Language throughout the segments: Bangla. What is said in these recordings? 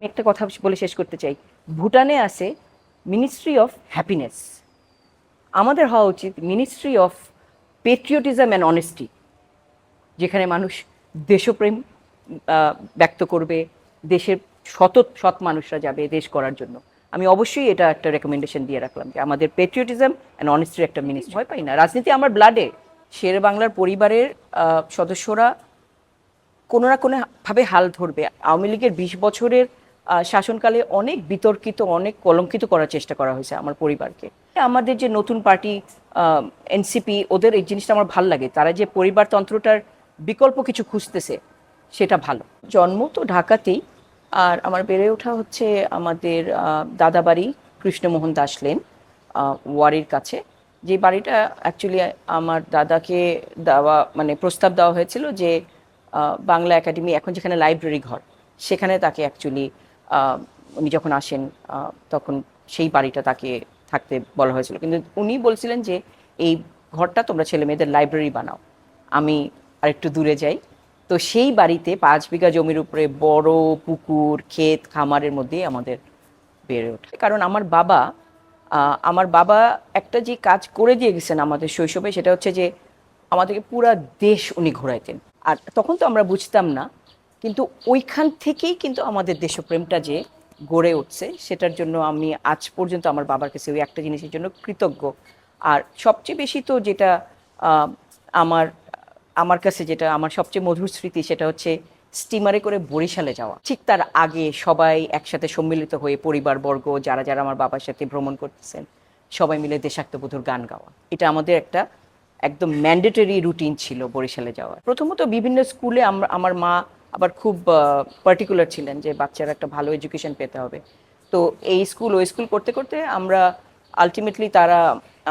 আমি একটা কথা বলে শেষ করতে চাই। ভুটানে আছে মিনিস্ট্রি অফ হ্যাপিনেস আমাদের হওয়া উচিত ministry of patriotism and honesty যেখানে মানুষ দেশপ্রেম ব্যক্ত করবে, দেশের শত, সৎ মানুষরা যাবে দেশ করার জন্য। আমি অবশ্যই এটা একটা রেকমেন্ডেশন দিয়ে রাখলাম যে আমাদের পেট্রিয়টিজম অ্যান্ড অনেস্টির একটা মিনিস্ট্রি ভয় পাই না। রাজনীতি আমার ব্লাডে শের বাংলার পরিবারের সদস্যরা কোনো না কোনোভাবে হাল ধরবে। আওয়ামী লীগের বিশ বছরের শাসনকালে অনেক বিতর্কিত, অনেক কলঙ্কিত করার চেষ্টা করা হয়েছে আমার পরিবারকে। আমাদের যে নতুন পার্টি এনসিপি ওদের এই জিনিসটা আমার ভালো লাগে। তারা যে পরিবারতন্ত্রটার বিকল্প কিছু খুঁজতেছে, সেটা ভালো। জন্ম তো ঢাকাতেই, আর আমার বেড়ে ওঠা হচ্ছে আমাদের দাদাবাড়ি কৃষ্ণমোহন দাস লেন ওয়ারির কাছে। যে বাড়িটা অ্যাকচুয়ালি আমার দাদাকে দেওয়া মানে প্রস্তাব দেওয়া হয়েছিল যে বাংলা একাডেমি এখন যেখানে লাইব্রেরি ঘর, সেখানে তাকে অ্যাকচুয়ালি উনি যখন আসেন তখন সেই বাড়িটা তাকে থাকতে বলা হয়েছিল। কিন্তু উনি বলছিলেন যে, এই ঘরটা তোমরা ছেলে মেয়েদের লাইব্রেরি বানাও। আমি আরেকটু দূরে যাই। তো সেই বাড়িতে পাঁচ বিঘা জমির উপরে বড় পুকুর, ক্ষেত, খামারের মধ্যেই আমাদের বেড়ে ওঠে। কারণ আমার বাবা আমার বাবা একটা যে কাজ করে দিয়ে গেছেন আমাদের শৈশবে, সেটা হচ্ছে যে, আমাদেরকে পুরা দেশ উনি ঘোরাইতেন। আর তখন তো আমরা বুঝতাম না কিন্তু ওইখান থেকেই কিন্তু আমাদের দেশপ্রেমটা যে গড়ে উঠছে, সেটার জন্য আমি আজ পর্যন্ত আমার বাবার কাছে ওই একটা জিনিসের জন্য কৃতজ্ঞ। আর সবচেয়ে বেশি তো যেটা আমার আমার কাছে যেটা, আমার সবচেয়ে মধুর স্মৃতি সেটা হচ্ছে স্টিমারে করে বরিশালে যাওয়া। ঠিক তার আগে সবাই একসাথে সম্মিলিত হয়ে পরিবারবর্গ, যারা যারা আমার বাবার সাথে ভ্রমণ করতেছেন, সবাই মিলে দেশাত্মবোধর গান গাওয়া। এটা আমাদের একটা একদম ম্যান্ডেটরি রুটিন ছিল বরিশালে যাওয়া প্রথমত বিভিন্ন স্কুলে আমরা, আমার মা আবার খুব পার্টিকুলার ছিলেন যে বাচ্চারা একটা ভালো এডুকেশন পেতে হবে। তো এই স্কুল, ওই স্কুল করতে করতে আমরা আলটিমেটলি তারা,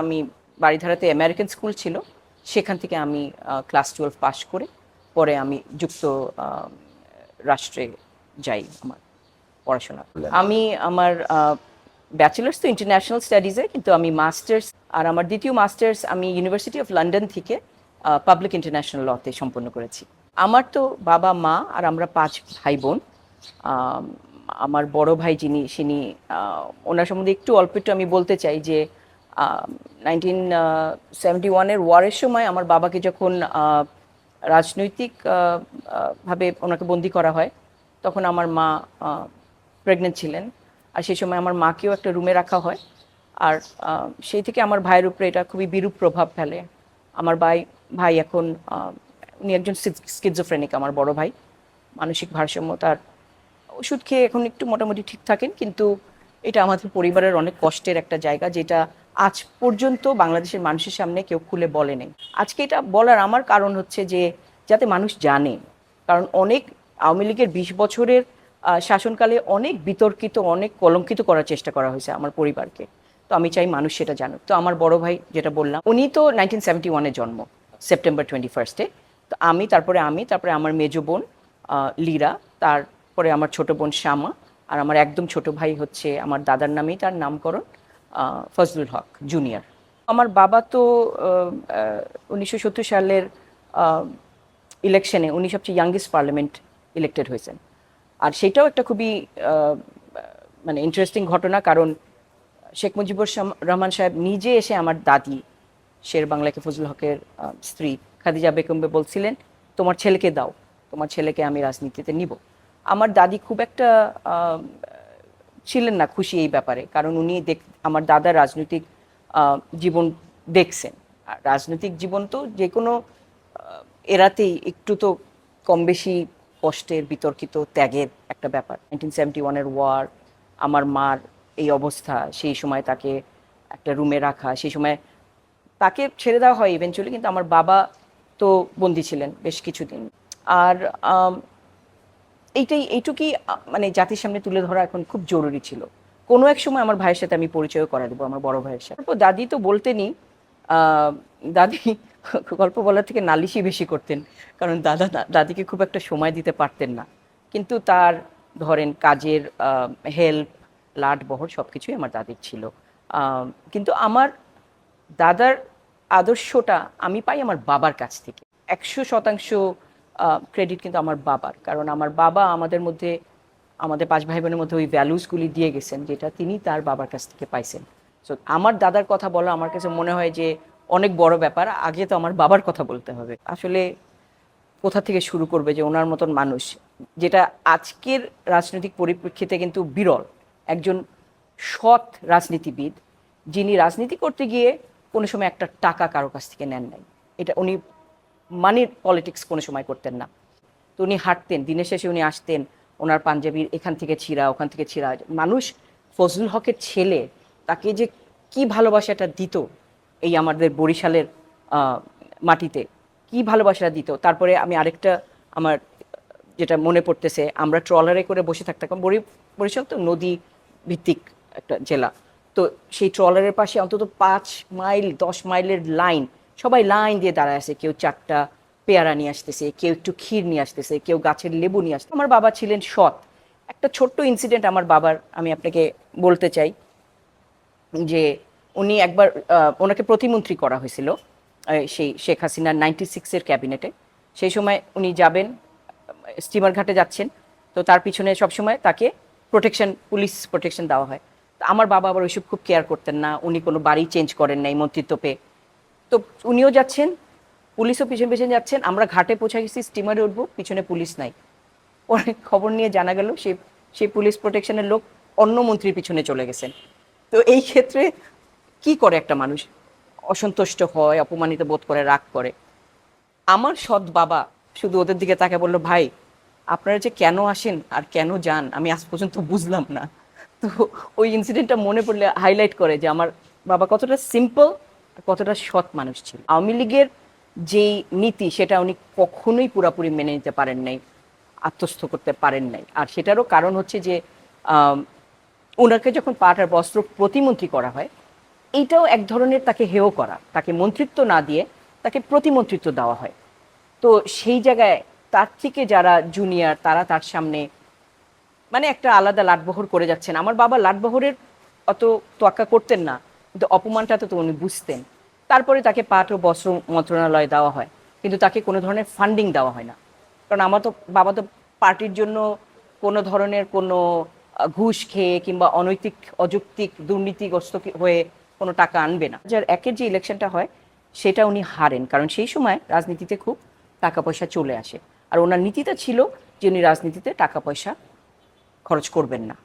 আমি বাড়িধারাতে আমেরিকান স্কুল ছিল, সেখান থেকে আমি ক্লাস টুয়েলভ পাশ করে পরে আমি যুক্ত রাষ্ট্রে যাই আমার পড়াশোনা। আমি আমার ব্যাচেলার্স তো ইন্টারন্যাশনাল স্টাডিজে কিন্তু আমি মাস্টার্স আর আমার দ্বিতীয় মাস্টার্স আমি ইউনিভার্সিটি অফ লন্ডন থেকে পাবলিক ইন্টারন্যাশনাল লতে সম্পন্ন করেছি। আমার তো বাবা, মা আর আমরা পাঁচ ভাই বোন আমার বড় ভাই যিনি তিনি ওনার সম্বন্ধে একটু অল্প একটু আমি বলতে চাই যে নাইনটিন সেভেন্টি ওয়ানের ওয়ারের সময় আমার বাবাকে যখন রাজনৈতিক ভাবে ওনাকে বন্দি করা হয়, তখন আমার মা প্রেগনেন্ট ছিলেন। আর সেই সময় আমার মাকেও একটা রুমে রাখা হয়। আর সেই থেকে আমার ভাইয়ের উপরে এটা খুবই বিরূপ প্রভাব ফেলে। আমার ভাই ভাই এখন উনি একজন স্কিজোফ্রেনিক আমার বড় ভাই। মানসিক ভারসাম্য তার ওষুধ খেয়ে এখন একটু মোটামুটি ঠিক থাকেন, কিন্তু এটা আমাদের পরিবারের অনেক কষ্টের একটা জায়গা, যেটা আজ পর্যন্ত বাংলাদেশের মানুষের সামনে কেউ খুলে বলে নেই। আজকে এটা বলার আমার কারণ হচ্ছে যে, যাতে মানুষ জানে, কারণ অনেক আওয়ামী লীগের বিশ বছরের শাসনকালে অনেক বিতর্কিত, অনেক কলঙ্কিত করার চেষ্টা করা হয়েছে আমার পরিবারকে। তো আমি চাই মানুষ সেটা জানুক। তো আমার বড় ভাই যেটা বললাম, উনি তো নাইনটিন সেভেন্টি ওয়ানে জন্ম সেপ্টেম্বর টোয়েন্টি ফার্স্টে তো আমি, তারপরে আমি, তারপরে আমার মেজো বোন লিরা, তারপরে আমার ছোট বোন শ্যামা, আর আমার একদম ছোট ভাই হচ্ছে আমার দাদার নামেই তার নামকরণ ফজলুল হক জুনিয়র। আমার বাবা তো উনিশশো সত্তর সালের ইলেকশনে উনি সবচেয়ে ইয়াংগেস্ট পার্লামেন্ট ইলেক্টেড হয়েছেন। আর সেটাও একটা খুবই মানে ইন্টারেস্টিং ঘটনা, কারণ শেখ মুজিবুর রহমান সাহেব নিজে এসে আমার দাদি, শের বাংলাকে ফজলুল হকের স্ত্রী খাদিজা বেগমকে বলছিলেন, তোমার ছেলেকে দাও, তোমার ছেলেকে আমি রাজনীতিতে নিব। আমার দাদি খুব একটা ছিলেন না খুশি এই ব্যাপারে, কারণ উনি দেখ, আমার দাদা রাজনৈতিক জীবন দেখছেন। রাজনৈতিক জীবন তো যে কোনো এরাতেই একটু তো কম বেশি কষ্টের, বিতর্কিত, ত্যাগের একটা ব্যাপার। নাইনটিন সেভেন্টি ওয়ানের ওয়ার আমার মার এই অবস্থা, সেই সময় তাকে একটা রুমে রাখা, সেই সময় তাকে ছেড়ে দেওয়া হয় ইভেনচুয়ালি কিন্তু আমার বাবা তো বন্দি ছিলেন বেশ কিছুদিন। আর এইটাই, এইটুকুই মানে জাতির সামনে তুলে ধরা এখন খুব জরুরি ছিল। কোনো এক সময় আমার ভাইয়ের সাথে আমি পরিচয় করা দেবো, আমার বড় ভাইয়ের সাথে। দাদি তো বলতেনই দাদি গল্প বলার থেকে নালিশই বেশি করতেন, কারণ দাদা, দাদিকে খুব একটা সময় দিতে পারতেন না। কিন্তু তার ধরেন কাজের হেল্প লাট বহর সব কিছুই আমার দাদির ছিল। কিন্তু আমার দাদার আদর্শটা আমি পাই আমার বাবার কাছ থেকে। একশো শতাংশ ক্রেডিট কিন্তু আমার বাবার। কারণ আমার বাবা আমাদের মধ্যে, আমাদের পাঁচ ভাই বোনের মধ্যে ওই ভ্যালুসগুলি দিয়ে গেছেন, যেটা তিনি তার বাবার কাছ থেকে পাইছেন। সো আমার দাদার কথা বলা আমার কাছে মনে হয় যে অনেক বড় ব্যাপার। আগে তো আমার বাবার কথা বলতে হবে। আসলে কোথা থেকে শুরু করবে যে ওনার মতন মানুষ? যেটা আজকের রাজনৈতিক পরিপ্রেক্ষিতে কিন্তু বিরল। একজন সৎ রাজনীতিবিদ, যিনি রাজনীতি করতে গিয়ে কোনো সময় একটা টাকা কারও কাছ থেকে নেন নাই। এটা উনি মানির পলিটিক্স কোনো সময় করতেন না। তো উনি হাঁটতেন, দিনের শেষে উনি আসতেন, ওনার পাঞ্জাবির এখান থেকে ছিঁড়া, ওখান থেকে ছিঁড়া। মানুষ ফজলুল হকের ছেলে, তাকে যে কি ভালোবাসাটা দিত এই আমাদের বরিশালের মাটিতে, কি ভালোবাসাটা দিত? তারপরে আমি আরেকটা আমার যেটা মনে পড়তেছে, আমরা ট্রলারে করে বসে থাকতাম বরি, বরিশাল তো নদী ভিত্তিক একটা জেলা। তো সেই ট্রলারের পাশে অন্তত পাঁচ মাইল দশ মাইলের লাইন সবাই লাইন দিয়ে দাঁড়ায় আছে। কেউ চারটা পেয়ারা নিয়ে আসতেছে, কেউ একটু ক্ষীর নিয়ে আসতেছে, কেউ গাছের লেবু নিয়ে আসছে আমার বাবা ছিলেন সৎ। একটা ছোট্ট ইনসিডেন্ট আমার বাবার, আমি আপনাকে বলতে চাই যে উনি একবার ওনাকে প্রতিমন্ত্রী করা হয়েছিল সেই শেখ হাসিনার নাইনটি সিক্সের ক্যাবিনেটে সেই সময় উনি যাবেন স্টিমার ঘাটে যাচ্ছেন। তো তার পিছনে সবসময় তাকে প্রোটেকশন পুলিশ প্রোটেকশন দেওয়া হয়। আমার বাবা আবার ওইসব খুব কেয়ার করতেন না। উনি কোনো বাড়ি চেঞ্জ করেন নাই, মন্ত্রিত্ব পেয়ে। তো উনিও যাচ্ছেন, পুলিশও পিছনে পিছনে যাচ্ছেন। আমরা ঘাটে পৌঁছে গেছি স্টিমারে উঠবো, পিছনে পুলিশ নাই। পরে খবর নিয়ে জানা গেল, সে সেই পুলিশ প্রোটেকশনের লোক অন্য মন্ত্রীর পিছনে চলে গেছেন। তো এই ক্ষেত্রে কি করে একটা মানুষ? অসন্তুষ্ট হয়, অপমানিত বোধ করে, রাগ করে। আমার সৎ বাবা শুধু ওদের দিকে তাকে বলল, ভাই, আপনারা যে কেন আসেন আর কেন যান, আমি আজ পর্যন্ত বুঝলাম না। তো ওই ইনসিডেন্টটা মনে পড়লে হাইলাইট করে যে আমার বাবা কতটা সিম্পল কতটা সৎ মানুষ ছিল। আওয়ামী লীগের যেই নীতি, সেটা উনি কখনোই পুরাপুরি মেনে নিতে পারেন নাই, আত্মস্থ করতে পারেন নাই। আর সেটারও কারণ হচ্ছে যে ওনাকে যখন পাট আর বস্ত্র প্রতিমন্ত্রী করা হয় এইটাও এক ধরনের তাকে হেয় করা, তাকে মন্ত্রিত্ব না দিয়ে তাকে প্রতিমন্ত্রিত্ব দেওয়া হয়। তো সেই জায়গায় তার থেকে যারা জুনিয়র তারা তার সামনে মানে একটা আলাদা লাটবহর করে যাচ্ছেন। আমার বাবা লাটবহরের অত তোয়াক্কা করতেন না, কিন্তু অপমানটা তো উনি বুঝতেন। তারপরে তাকে পাট ও বস্ত্র মন্ত্রণালয় দেওয়া হয়, কিন্তু তাকে কোনো ধরনের ফান্ডিং দেওয়া হয় না। কারণ আমার তো, বাবা তো পার্টির জন্য কোনো ধরনের কোনো ঘুষ খেয়ে কিংবা অনৈতিক, অযৌক্তিক, দুর্নীতিগ্রস্ত হয়ে কোনো টাকা আনবে না। যার একের যে ইলেকশনটা হয়, সেটা উনি হারেন, কারণ সেই সময় রাজনীতিতে খুব টাকা পয়সা চলে আসে। আর ওনার নীতিটা ছিল যে উনি রাজনীতিতে টাকা পয়সা খরচ করবেন না।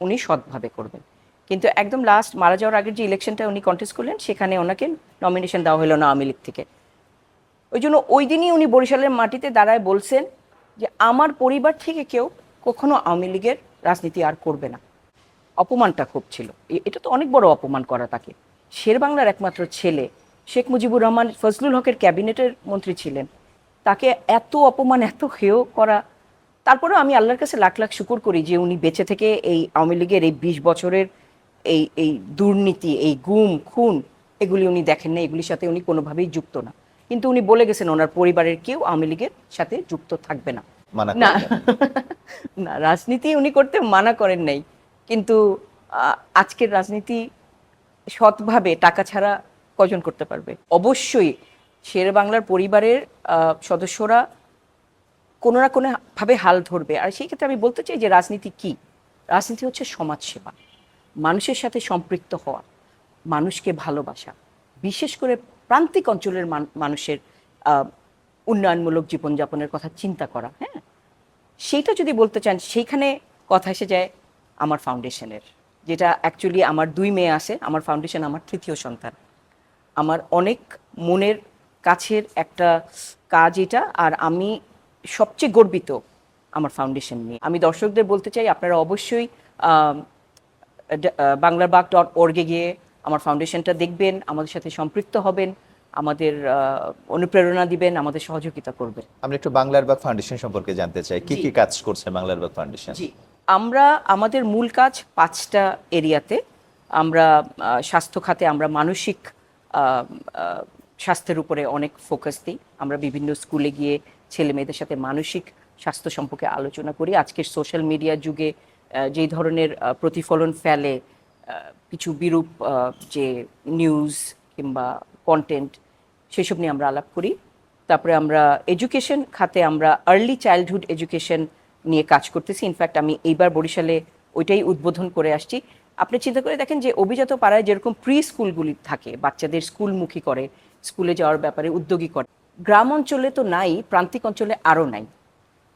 উনি সৎভাবে করবেন। কিন্তু একদম লাস্ট মারা যাওয়ার আগের যে ইলেকশনটা উনি কন্টেস্ট করলেন, সেখানে ওনাকে নমিনেশন দেওয়া হলো না আওয়ামী লীগ থেকে। ওই জন্য ওই দিনই উনি বরিশালের মাটিতে দাঁড়ায় বলছেন যে, আমার পরিবার থেকে কেউ কখনো আওয়ামী লীগের রাজনীতি আর করবে না। অপমানটা খুব ছিল। এটা তো অনেক বড় অপমান করা তাকে। শের বাংলার একমাত্র ছেলে শেখ মুজিবুর রহমান ফজলুল হকের ক্যাবিনেটের মন্ত্রী ছিলেন। তাকে এত অপমান, এত হেয় করা তারপরেও আমি আল্লাহর কাছে লাখ লাখ শুকুর করি যে উনি বেঁচে থেকে এই আওয়ামী লীগের এই বিশ বছরের এই এই দুর্নীতি এই গুম খুন এগুলি উনি দেখেন না এগুলির সাথে উনি কোনোভাবেই যুক্ত না। কিন্তু উনি বলে গেছেন ওনার পরিবারের কেউ আওয়ামী লীগের সাথে যুক্ত থাকবে না। না না রাজনীতি উনি করতে মানা করেন নাই। কিন্তু আজকের রাজনীতি সৎভাবে টাকা ছাড়া কজন করতে পারবে? অবশ্যই শের বাংলার পরিবারের আহ, সদস্যরা কোনো না কোনো ভাবে হাল ধরবে। আর সেই ক্ষেত্রে আমি বলতে চাই যে রাজনীতি কি? রাজনীতি হচ্ছে সমাজসেবা। মানুষের সাথে সম্পৃক্ত হওয়া, মানুষকে ভালোবাসা, বিশেষ করে প্রান্তিক অঞ্চলের মান- মানুষের উন্নয়নমূলক জীবনযাপনের কথা চিন্তা করা হ্যাঁ? সেইটা যদি বলতে চান, সেইখানে কথা এসে যায় আমার ফাউন্ডেশনের, যেটা অ্যাকচুয়ালি আমার দুই মেয়ে আছে, আমার ফাউন্ডেশন আমার তৃতীয় সন্তান। আমার অনেক মনের কাছের একটা কাজ এটা, আর আমি সবচেয়ে গর্বিত আমার ফাউন্ডেশন নিয়ে। আমি দর্শকদের বলতে চাই আপনারা অবশ্যই আহ, বাংলারবাগ ডট ওর্গে গিয়ে আমার ফাউন্ডেশনটা দেখবেন আমাদের সাথে সম্পৃক্ত হবেন আমাদের অনুপ্রেরণা দিবেন আমাদের সহযোগিতা করবেন। আমরা একটু বাংলার বাগ ফাউন্ডেশন সম্পর্কে জানতে চাই। কি কি কাজ করছে বাংলার বাগ ফাউন্ডেশন জি। আমরা আমাদের মূল কাজ পাঁচটা এরিয়াতে আমরা স্বাস্থ্য খাতে আমরা মানসিক স্বাস্থ্যের উপরে অনেক ফোকাস দিই। আমরা বিভিন্ন স্কুলে গিয়ে ছেলে মেয়েদের সাথে মানসিক স্বাস্থ্য সম্পর্কে আলোচনা করি। আজকের সোশ্যাল মিডিয়া যুগে যেই ধরনের প্রতিফলন ফেলে কিছু বিরূপ যে নিউজ কিংবা কন্টেন্ট সেসব নিয়ে আমরা আলাপ করি। তারপরে আমরা এডুকেশন খাতে আমরা আর্লি চাইল্ডহুড এডুকেশন নিয়ে কাজ করতেছি। ইনফ্যাক্ট আমি এইবার বরিশালে ওইটাই উদ্বোধন করে আসছি। আপনি চিন্তা করে দেখেন যে অভিজাত পাড়ায় যেরকম প্রি স্কুলগুলি থাকে, বাচ্চাদের স্কুলমুখী করে স্কুলে যাওয়ার ব্যাপারে উদ্যোগী করে। গ্রাম অঞ্চলে তো নাই, প্রান্তিক অঞ্চলে আরও নাই।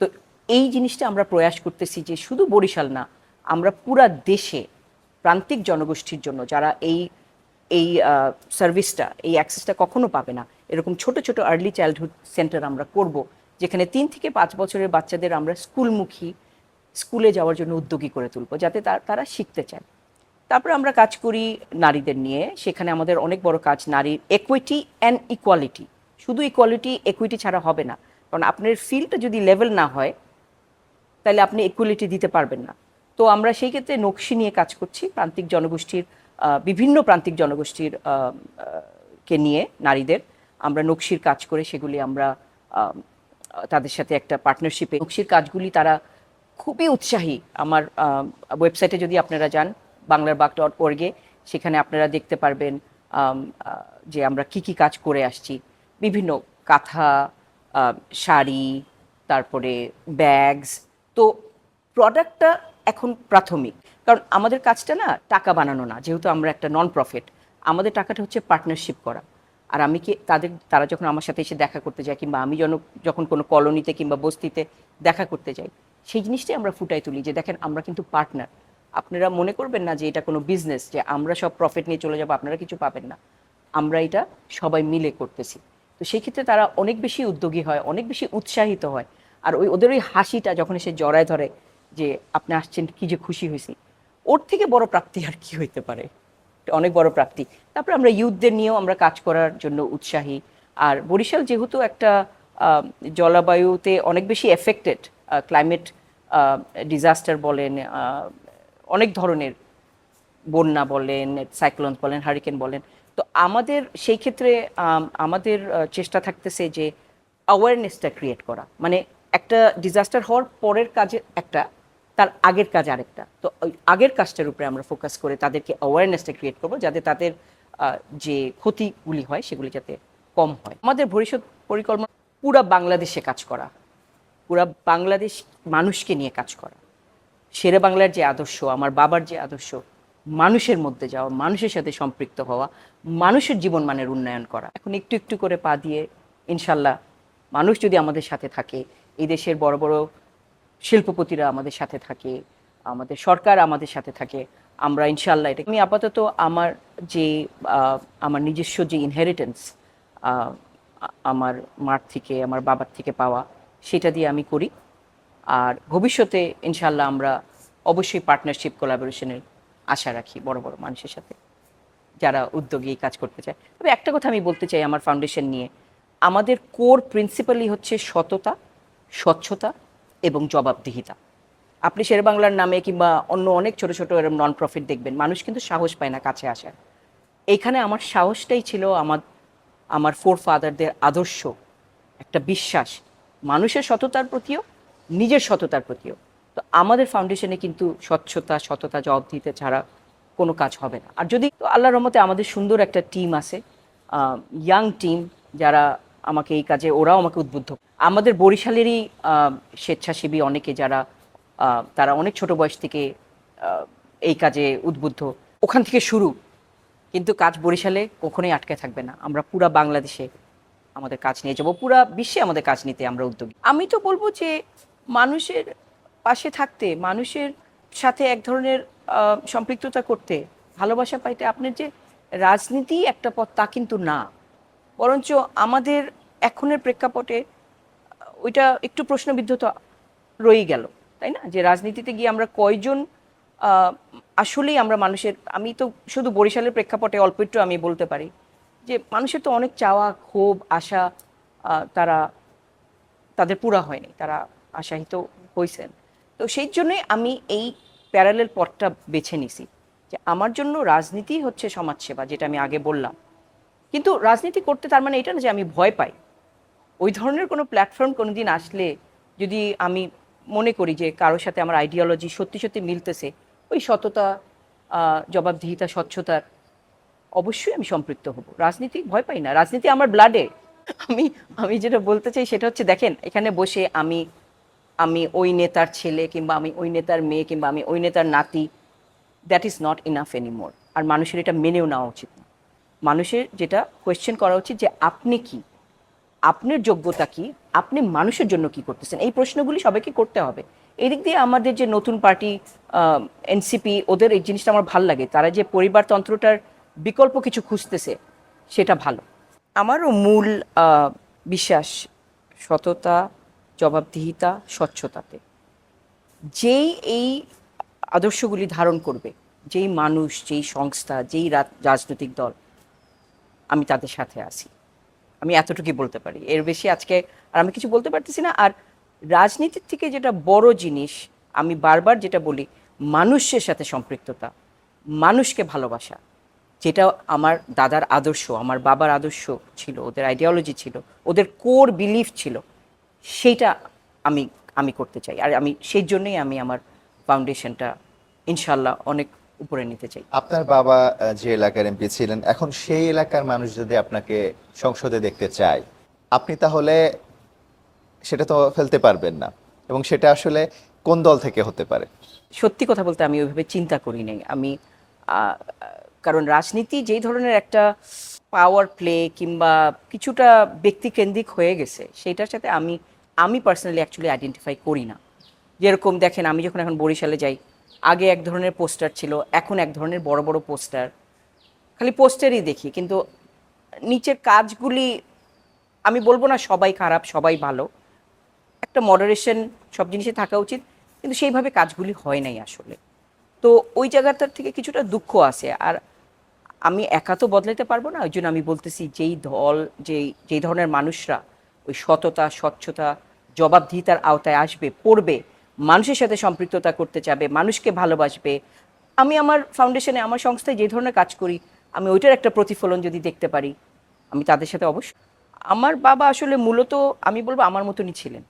তো এই জিনিসটা আমরা প্রয়াস করতেছি যে শুধু বরিশাল না, আমরা পুরা দেশে প্রান্তিক জনগোষ্ঠীর জন্য যারা এই এই সার্ভিসটা এই অ্যাক্সেসটা কখনো পাবে না, এরকম ছোট ছোট আর্লি চাইল্ডহুড সেন্টার আমরা করব, যেখানে তিন থেকে পাঁচ বছরের বাচ্চাদের আমরা স্কুলমুখী, স্কুলে যাওয়ার জন্য উদ্যোগী করে তুলবো, যাতে তারা শিখতে চায়। তারপরে আমরা কাজ করি নারীদের নিয়ে, সেখানে আমাদের অনেক বড় কাজ, নারীর একুইটি অ্যান্ড ইকুয়ালিটি শুধু ইকুয়ালিটি একুইটি ছাড়া হবে না। কারণ আপনার ফিল্ডটা যদি লেভেল না হয়, তাহলে আপনি ইকুয়ালিটি দিতে পারবেন না। তো আমরা সেই ক্ষেত্রে নকশি নিয়ে কাজ করছি প্রান্তিক জনগোষ্ঠীর বিভিন্ন প্রান্তিক জনগোষ্ঠীর কে নিয়ে, নারীদের। আমরা নকশির কাজ করে সেগুলি আমরা তাদের সাথে একটা পার্টনারশিপে নকশির কাজগুলি তারা খুবই উৎসাহী। আমার ওয়েবসাইটে যদি আপনারা যান, বাংলার বাগ ডট ওর্গে সেখানে আপনারা দেখতে পারবেন যে আমরা কি কি কাজ করে আসছি। বিভিন্ন কাঁথা শাড়ি, তারপরে ব্যাগস। তো প্রোডাক্টটা এখন প্রাথমিক। কারণ আমাদের কাজটা না টাকা বানানো না, যেহেতু আমরা একটা নন প্রফিট আমাদের টাকাটা হচ্ছে পার্টনারশিপ করা। আর আমি কি তাদের, তারা যখন আমার সাথে এসে দেখা করতে যায় কিংবা আমি যখন কোনো কলোনিতে কিংবা বস্তিতে দেখা করতে যাই, সেই জিনিসটাই আমরা ফুটাই তুলি যে দেখেন আমরা কিন্তু পার্টনার আপনারা মনে করবেন না যে এটা কোনো বিজনেস যে আমরা সব প্রফিট নিয়ে চলে যাব, আপনারা কিছু পাবেন না। আমরা এটা সবাই মিলে করতেছি। তো সেই ক্ষেত্রে তারা অনেক বেশি উদ্যোগী হয়, অনেক বেশি উৎসাহিত হয়। আর ওই ওদের ওই হাসিটা যখন এসে জড়ায় ধরে যে, আপনি আসছেন, কি যে খুশি হয়েছি। ওর থেকে বড় প্রাপ্তি আর কি হইতে পারে? অনেক বড় প্রাপ্তি। তারপরে আমরা ইউথদের নিয়েও আমরা কাজ করার জন্য উৎসাহী। আর বরিশাল যেহেতু একটা জলবায়ুতে অনেক বেশি এফেক্টেড ক্লাইমেট ডিজাস্টার বলেন অনেক ধরনের বন্যা বলেন সাইক্লোন বলেন হারিকেন বলেন তো আমাদের সেই ক্ষেত্রে আমাদের চেষ্টা থাকতেছে যে অ্যাওয়ারনেসটা ক্রিয়েট করা। মানে একটা ডিজাস্টার হওয়ার পরের কাজে একটা, তার আগের কাজ আরেকটা। তো ওই আগের কাজটার উপরে আমরা ফোকাস করে তাদেরকে অ্যাওয়ারনেসটা ক্রিয়েট করব যাতে তাদের যে ক্ষতিগুলি হয় সেগুলি যাতে কম হয়। আমাদের ভবিষ্যৎ পরিকল্পনা, পুরা বাংলাদেশে কাজ করা। পুরা বাংলাদেশ মানুষকে নিয়ে কাজ করা। শেরে বাংলার যে আদর্শ, আমার বাবার যে আদর্শ মানুষের মধ্যে যাওয়া, মানুষের সাথে সম্পৃক্ত হওয়া, মানুষের জীবন মানের উন্নয়ন করা। এখন একটু একটু করে পা দিয়ে ইনশাল্লাহ মানুষ যদি আমাদের সাথে থাকে, এই দেশের বড় বড় শিল্পপতিরা আমাদের সাথে থাকে, আমাদের সরকার আমাদের সাথে থাকে, আমরা ইনশাল্লাহ এটা আমি আপাতত আমার যে আমার নিজস্ব যে ইনহেরিটেন্স আমার মার থেকে, আমার বাবার থেকে পাওয়া, সেটা দিয়ে আমি করি। আর ভবিষ্যতে ইনশাল্লাহ আমরা অবশ্যই পার্টনারশিপ কোলাবোরেশনের আশা রাখি বড় বড় মানুষের সাথে যারা উদ্যোগী কাজ করতে চায়। তবে একটা কথা আমি বলতে চাই আমার ফাউন্ডেশন নিয়ে। আমাদের কোর প্রিন্সিপালই হচ্ছে সততা, স্বচ্ছতা এবং জবাবদিহিতা। আপনি শের বাংলার নামে কিংবা অন্য অনেক ছোট ছোট এরকম নন প্রফিট দেখবেন, মানুষ কিন্তু সাহস পায় না কাছে আসার। এইখানে আমার সাহসটাই ছিল আমার আমার ফোর ফাদারদের আদর্শ, একটা বিশ্বাস, মানুষের সততার প্রতিও, নিজের সততার প্রতিও। তো আমাদের ফাউন্ডেশনে কিন্তু স্বচ্ছতা, সততা জবাবদিহিতা ছাড়া কোনো কাজ হবে না। আর যদি আল্লাহর রহমতে আমাদের সুন্দর একটা টিম আছে ইয়াং টিম যারা আমাকে এই কাজে, ওরাও আমাকে উদ্বুদ্ধ আমাদের বরিশালেরই স্বেচ্ছাসেবী অনেকে যারা তারা অনেক ছোট বয়স থেকে এই কাজে উদ্বুদ্ধ। ওখান থেকে শুরু। কিন্তু কাজ বরিশালে কখনোই আটকে থাকবে না। আমরা পুরা বাংলাদেশে আমাদের কাজ নিয়ে যাব। পুরা বিশ্বে আমাদের কাজ নিতে আমরা উদ্যোগী। আমি তো বলব যে মানুষের পাশে থাকতে, মানুষের সাথে এক ধরনের সম্পৃক্ততা করতে, ভালোবাসা পাইতে আপনার যে রাজনীতি একটা পথ তা কিন্তু না। বরঞ্চ আমাদের এখনের প্রেক্ষাপটে, ওইটা একটু প্রশ্নবিদ্ধ তো রয়েই গেল, তাই না? যে রাজনীতিতে গিয়ে আমরা কয়জন আসলেই আমরা মানুষের, আমি তো শুধু বরিশালের প্রেক্ষাপটে অল্প একটু আমি বলতে পারি, যে মানুষের তো অনেক চাওয়া, ক্ষোভ, আশা তারা, তাদের পুরা হয়নি, তারা আশাহিত হয়েছেন তো সেই জন্যই আমি এই প্যারালেল পথটা বেছে নিছি, যে আমার জন্য রাজনীতি হচ্ছে সমাজসেবা, যেটা আমি আগে বললাম। কিন্তু রাজনীতি করতে তার মানে এটা না যে আমি ভয় পাই। ওই ধরনের কোনো প্ল্যাটফর্ম কোনোদিন আসলে যদি আমি মনে করি যে কারোর সাথে আমার আইডিওলজি সত্যি সত্যি মিলতেছে, ওই সততা জবাবদিহিতা, স্বচ্ছতার, অবশ্যই আমি সম্পৃক্ত হব। রাজনীতি ভয় পাই না। রাজনীতি আমার ব্লাডে আমি আমি যেটা বলতে চাই সেটা হচ্ছে, দেখেন, এখানে বসে আমি আমি ওই নেতার ছেলে কিংবা আমি ওই নেতার মেয়ে কিংবা আমি ওই নেতার নাতি that is not enough anymore আর মানুষের এটা মেনেও নেওয়া উচিত না। মানুষের যেটা কোয়েশ্চেন করা উচিত যে আপনি কি? আপনার যোগ্যতা কি? আপনি মানুষের জন্য কি করতেছেন? এই প্রশ্নগুলি সবাইকে করতে হবে। এদিক দিয়ে আমাদের যে নতুন পার্টি এনসিপি ওদের এই জিনিসটা আমার ভালো লাগে। তারা যে পরিবারতন্ত্রটার বিকল্প কিছু খুঁজতেছে, সেটা ভালো। আমারও মূল বিশ্বাস, সততা জবাবদিহিতা, স্বচ্ছতাতে। যেই এই আদর্শগুলি ধারণ করবে, যেই মানুষ, যেই সংস্থা, যেই রাজনৈতিক দল, আমি তাদের সাথে আছি। আমি এতটুকুই বলতে পারি। এর বেশি আজকে আর আমি কিছু বলতে পারতেছি না। আর রাজনীতির থেকে যেটা বড় জিনিস, আমি বারবার যেটা বলি, মানুষের সাথে সম্পৃক্ততা, মানুষকে ভালোবাসা। যেটা আমার দাদার আদর্শ, আমার বাবার আদর্শ ছিল, ওদের আইডিওলজি ছিল, ওদের কোর বিলিফ ছিল। সেইটা আমি আমি করতে চাই। আর আমি সেই জন্যই আমি আমার ফাউন্ডেশনটা ইনশাল্লাহ অনেক উপরে নিতে চাই। আপনার বাবা যে এলাকার এমপি ছিলেন এখন সেই এলাকার মানুষ যদি আপনাকে সংসদে দেখতে চায় আপনি তাহলে সেটা তো ফেলতে পারবেন না। এবং সেটা আসলে কোন দল থেকে হতে পারে? সত্যি কথা বলতে আমি ওইভাবে চিন্তা করি নাই। আমি কারণ রাজনীতি যেই ধরনের একটা পাওয়ার প্লে কিংবা কিছুটা ব্যক্তিকেন্দ্রিক হয়ে গেছে সেটার সাথে আমি আমি পার্সোনালি অ্যাকচুয়ালি আইডেন্টিফাই করি না। যেরকম দেখেন, আমি যখন এখন বরিশালে যাই, আগে এক ধরনের পোস্টার ছিল, এখন এক ধরনের বড় বড় পোস্টার। খালি পোস্টারই দেখি, কিন্তু নিচের কাজগুলি আমি বলব না সবাই খারাপ, সবাই ভালো। একটা মডারেশন সব জিনিসে থাকা উচিত, কিন্তু সেইভাবে কাজগুলি হয় নাই আসলে। তো ওই জায়গাটার থেকে কিছুটা দুঃখ আছে, আর আমি একা তো বদলাতে পারব না, ওই জন্য আমি বলতেছি যেই দল, যেই যেই ধরনের মানুষরা ওই সততা, স্বচ্ছতা, জবাবদিহিতার আওতায় আসবে, পড়বে, মানুষের সাথে সম্পৃক্ততা করতে চাবে, মানুষকে ভালোবাসবে। আমি আমার ফাউন্ডেশনে আমার সংস্থায় যে ধরনের কাজ করি, আমি ওইটার একটা প্রতিফলন যদি দেখতে পারি, আমি তাদের সাথে অবশ্যই আমার বাবা আসলে মূলত, আমি বলব আমার মতনই ছিলেন।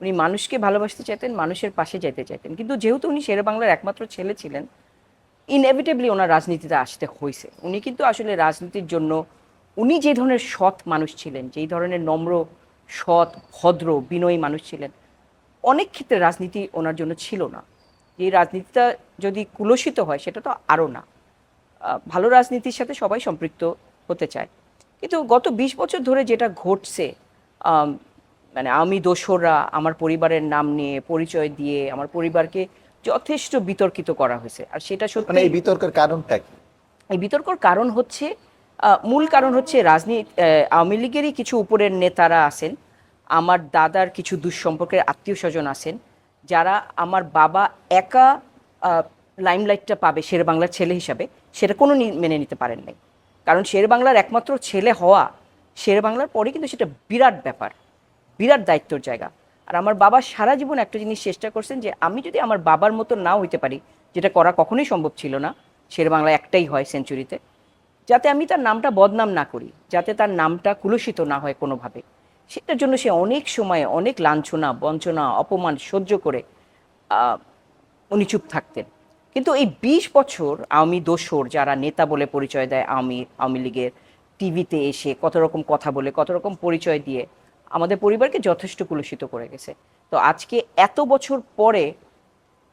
উনি মানুষকে ভালোবাসতে চাইতেন, মানুষের পাশে যেতে চাইতেন। কিন্তু যেহেতু উনি শেরে বাংলার একমাত্র ছেলে ছিলেন ইনএভিটেবলি ওনার রাজনীতিতে আসতে হয়েছে উনি কিন্তু আসলে রাজনীতির জন্য, উনি যে ধরনের সৎ মানুষ ছিলেন, যেই ধরনের নম্র সৎ ভদ্র বিনয়ী মানুষ ছিলেন। অনেক ক্ষেত্রে রাজনীতি ওনার জন্য ছিল না। এই রাজনীতিটা যদি কুলসিত হয় সেটা তো আরও না। ভালো রাজনীতির সাথে সবাই সম্পৃক্ত হতে চায়। কিন্তু গত বিশ বছর ধরে যেটা ঘটছে মানে আমি দোসররা আমার পরিবারের নাম নিয়ে পরিচয় দিয়ে আমার পরিবারকে যথেষ্ট বিতর্কিত করা হয়েছে। আর সেটা মানে সত্যি এই বিতর্কের কারণটা কি? এই বিতর্কর কারণ হচ্ছে মূল কারণ হচ্ছে রাজনীতি আওয়ামী লীগেরই কিছু উপরের নেতারা আছেন, আমার দাদার কিছু দুঃসম্পর্কের আত্মীয় স্বজন আছেন, যারা আমার বাবা একা লাইমলাইটটা পাবে শের বাংলার ছেলে হিসাবে, সেটা কোনো নি- মেনে নিতে পারেন নাই। কারণ শের বাংলার একমাত্র ছেলে হওয়া, শের বাংলার পরে কিন্তু সেটা বিরাট ব্যাপার, বিরাট দায়িত্বর জায়গা। আর আমার বাবা সারা জীবন একটা জিনিস চেষ্টা করছেন যে, আমি যদি আমার বাবার মতো নাও হইতে পারি, যেটা করা কখনোই সম্ভব ছিল না, শের বাংলা একটাই হয় সেঞ্চুরিতে যাতে আমি তার নামটা বদনাম না করি, যাতে তার নামটা কুলুষিত না হয় কোনোভাবে। সেটার জন্য সে অনেক সময় অনেক লাঞ্ছনা, বঞ্চনা, অপমান সহ্য করে উনি চুপ থাকতেন। কিন্তু এই বিশ বছর আওয়ামী দোসর যারা নেতা বলে পরিচয় দেয়, আওয়ামী আওয়ামী লীগের টিভিতে এসে কত রকম কথা বলে, কত রকম পরিচয় দিয়ে আমাদের পরিবারকে যথেষ্ট কুলুষিত করে গেছে। তো আজকে এত বছর পরে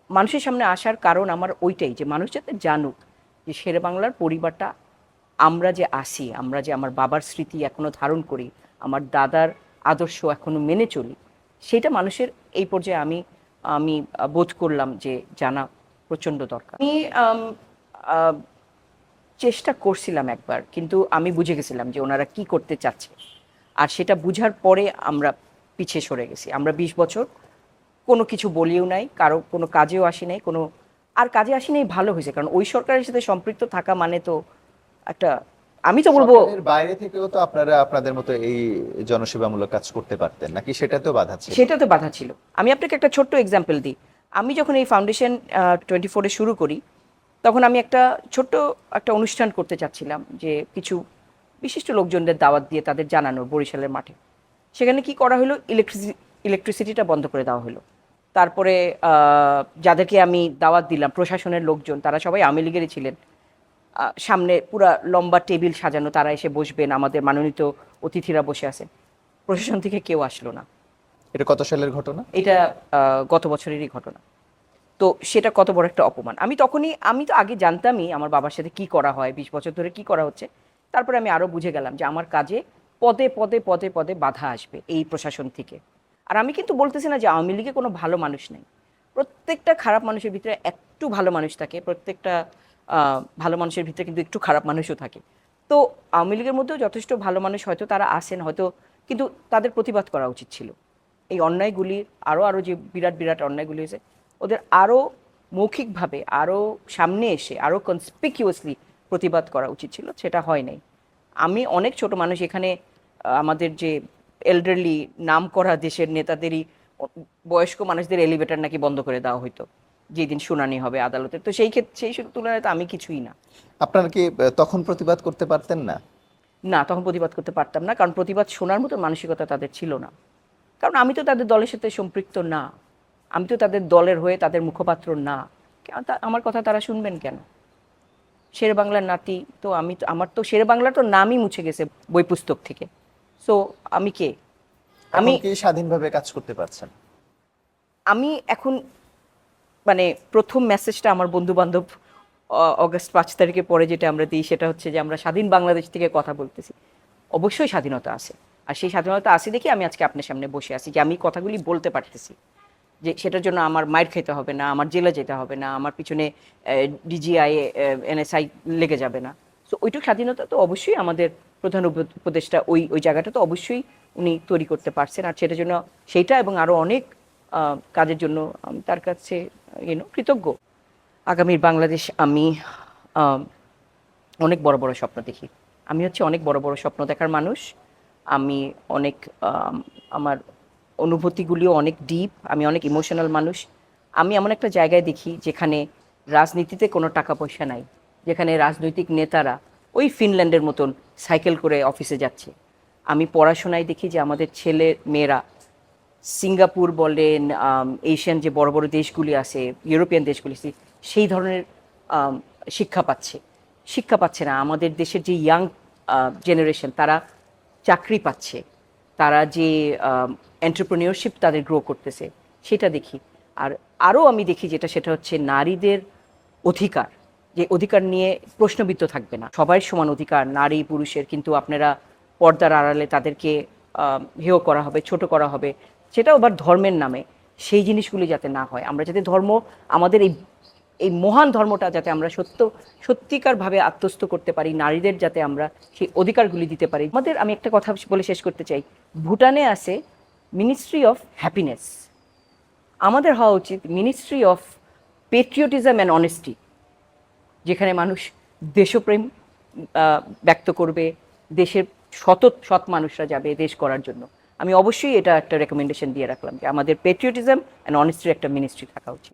মানুষের সামনে আসার কারণ আমার ওইটাই যে মানুষ যাতে জানুক যে শেরে বাংলার পরিবারটা আমরা যে আসি, আমরা যে আমার বাবার স্মৃতি এখনও ধারণ করি, আমার দাদার আদর্শ এখনও মেনে চলি, সেটা মানুষের এই পর্যায়ে আমি আমি বোধ করলাম যে জানা প্রচণ্ড দরকার। আমি চেষ্টা করছিলাম একবার, কিন্তু আমি বুঝে গেছিলাম যে ওনারা কি করতে চাচ্ছে। আর সেটা বুঝার পরে আমরা পিছিয়ে সরে গেছি। আমরা বিশ বছর কোনো কিছু বলিও নাই, কারও কোনো কাজেও আসি নাই, কোনো, আর কাজে আসি নাই ভালো হয়েছে, কারণ ওই সরকারের সাথে সম্পৃক্ত থাকা মানে তো একটা আমি তো বলব বাইরে থেকেও তো আপনারা আপনাদের মতো এই জনসেবামূলক কাজ করতে পারতেন নাকি সেটাতেও বাধা ছিল? সেটা তো বাধা ছিল। আমি আপনাকে একটা ছোট্ট এক্সাম্পল দিই। আমি যখন এই ফাউন্ডেশন টোয়েন্টি ফোরে শুরু করি তখন আমি একটা ছোট্ট একটা অনুষ্ঠান করতে চাচ্ছিলাম যে কিছু বিশিষ্ট লোকজনদের দাওয়াত দিয়ে তাদের জানানো বরিশালের মাঠে। সেখানে কি করা হলো? ইলেকট্রিসি ইলেকট্রিসিটিটা বন্ধ করে দেওয়া হলো। তারপরে যাদেরকে আমি দাওয়াত দিলাম প্রশাসনের লোকজন তারা সবাই আওয়ামী লীগেরই ছিলেন। সামনে পুরা লম্বা টেবিল সাজানো তারা এসে বসবেন আমাদের মানোনীত অতিথিরা বসে আছেন। প্রশাসন থেকে কেউ আসলো না। এটা কত সালের ঘটনা? এটা গত বছরেরই ঘটনা। তো সেটা কত বড় একটা অপমান। আমি তখনই আমি তো আগে জানতামই আমার বাবার সাথে কি করা হয় বিশ বছর ধরে কি করা হচ্ছে। তারপরে আমি আরও বুঝে গেলাম যে আমার কাজে পদে পদে পদে পদে বাধা আসবে এই প্রশাসন থেকে। আর আমি কিন্তু বলতেছি না যে আওয়ামী লীগে কোনো ভালো মানুষ নেই। প্রত্যেকটা খারাপ মানুষের ভিতরে একটু ভালো মানুষ থাকে প্রত্যেকটা ভালো মানুষের ভিতরে কিন্তু একটু খারাপ মানুষও থাকে। তো আওয়ামী লীগের মধ্যেও যথেষ্ট ভালো মানুষ হয়তো তারা আসেন হয়তো কিন্তু তাদের প্রতিবাদ করা উচিত ছিল। এই অন্যায়গুলির আরও আরও যে বিরাট বিরাট অন্যায়গুলি হয়েছে, ওদের আরও মৌখিকভাবে আরও সামনে এসে আরও কনসপিকিউয়াসলি প্রতিবাদ করা উচিত ছিল, সেটা হয় নাই। আমি অনেক ছোট মানুষ এখানে আমাদের যে এল্ডারলি নাম করা দেশের নেতাদেরই, বয়স্ক মানুষদের এলিভেটর নাকি বন্ধ করে দেওয়া হতো যেদিন শুনানি হবে আদালতে। তো সেই ক্ষেত্রে সেই তুলনায় তো আমি কিছুই না। আপনারা কি তখন প্রতিবাদ করতে পারতেন না? না তখন প্রতিবাদ করতে পারতাম না কারণ প্রতিবাদ শোনার মতো মানসিকতা তাদের ছিল না। কারণ আমি তো তাদের দলের সাথে সম্পৃক্ত না। আমি তো তাদের দলের হয়ে তাদের মুখপাত্র না। আমার কথা তারা শুনবেন কেন? শের বাংলার নাতি তো আমি তো আমার তো শের বাংলার তো নামই মুছে গেছে বই পুস্তক থেকে। সো আমি কে? আমি আমি স্বাধীনভাবে কাজ করতে পারছেন? আমি এখন মানে প্রথম মেসেজটা আমার বন্ধু বান্ধব অগস্ট পাঁচ তারিখে পরে যেটা আমরা দিই সেটা হচ্ছে যে আমরা স্বাধীন বাংলাদেশ থেকে কথা বলতেছি। অবশ্যই স্বাধীনতা আছে। আর সেই স্বাধীনতা আছে দেখি আমি আজকে আপনার সামনে বসে আছি যে আমি কথাগুলি বলতে পারতেছি। যে সেটার জন্য আমার মাইর খেতে হবে না, আমার জেলে যেতে হবে না, আমার পিছনে ডিজিআই এনএসআই লেগে যাবে না। তো ওইটুক স্বাধীনতা তো অবশ্যই আমাদের প্রধান উপ- উপদেষ্টা ওই ওই জায়গাটা তো অবশ্যই উনি তৈরি করতে পারছেন। আর সেটার জন্য সেইটা এবং আরও অনেক কাজের জন্য আমি তার কাছে ইউনো কৃতজ্ঞ। আগামীর বাংলাদেশ আমি অনেক বড় বড় স্বপ্ন দেখি। আমি হচ্ছে অনেক বড় বড় স্বপ্ন দেখার মানুষ। আমি অনেক আমার অনুভূতিগুলিও অনেক ডিপ আমি অনেক ইমোশনাল মানুষ। আমি এমন একটা জায়গায় দেখি যেখানে রাজনীতিতে কোনো টাকা পয়সা নাই। যেখানে রাজনৈতিক নেতারা ওই ফিনল্যান্ডের মতন সাইকেল করে অফিসে যাচ্ছে। আমি পড়াশোনায় দেখি যে আমাদের ছেলে মেয়েরা সিঙ্গাপুর বলেন এশিয়ান যে বড় বড় দেশগুলি আছে ইউরোপিয়ান দেশগুলি আছে, সেই ধরনের শিক্ষা পাচ্ছে। শিক্ষা পাচ্ছে না। আমাদের দেশের যে ইয়াং জেনারেশন তারা চাকরি পাচ্ছে। তারা যে এন্টারপ্রেনিয়রশিপ তাদের গ্রো করতেছে সেটা দেখি। আর আরও আমি দেখি যেটা সেটা হচ্ছে নারীদের অধিকার। যে অধিকার নিয়ে প্রশ্নবিদ্ধ থাকবে না। সবাই সমান অধিকার নারী পুরুষের কিন্তু আপনারা পর্দার আড়ালে তাদেরকে হেয় করা হবে ছোট করা হবে। সেটাও আবার ধর্মের নামে, সেই জিনিসগুলি যাতে না হয়। আমরা যাতে ধর্ম, আমাদের এই এই মহান ধর্মটা যাতে আমরা সত্য, সত্যিকারভাবে আত্মস্থ করতে পারি, নারীদের যাতে আমরা সেই অধিকারগুলি দিতে পারি। আমাদের, আমি একটা কথা বলে শেষ করতে চাই। ভুটানে আছে মিনিস্ট্রি অফ হ্যাপিনেস আমাদের হওয়া উচিত ministry of patriotism and honesty যেখানে মানুষ দেশপ্রেম ব্যক্ত করবে, দেশের শত, সৎ মানুষরা যাবে দেশ করার জন্য। আমি অবশ্যই এটা একটা রেকমেন্ডেশন দিয়ে রাখলাম যে আমাদের পেট্রিয়টিজম অ্যান্ড অনেস্টির একটা মিনিস্ট্রি থাকা উচিত।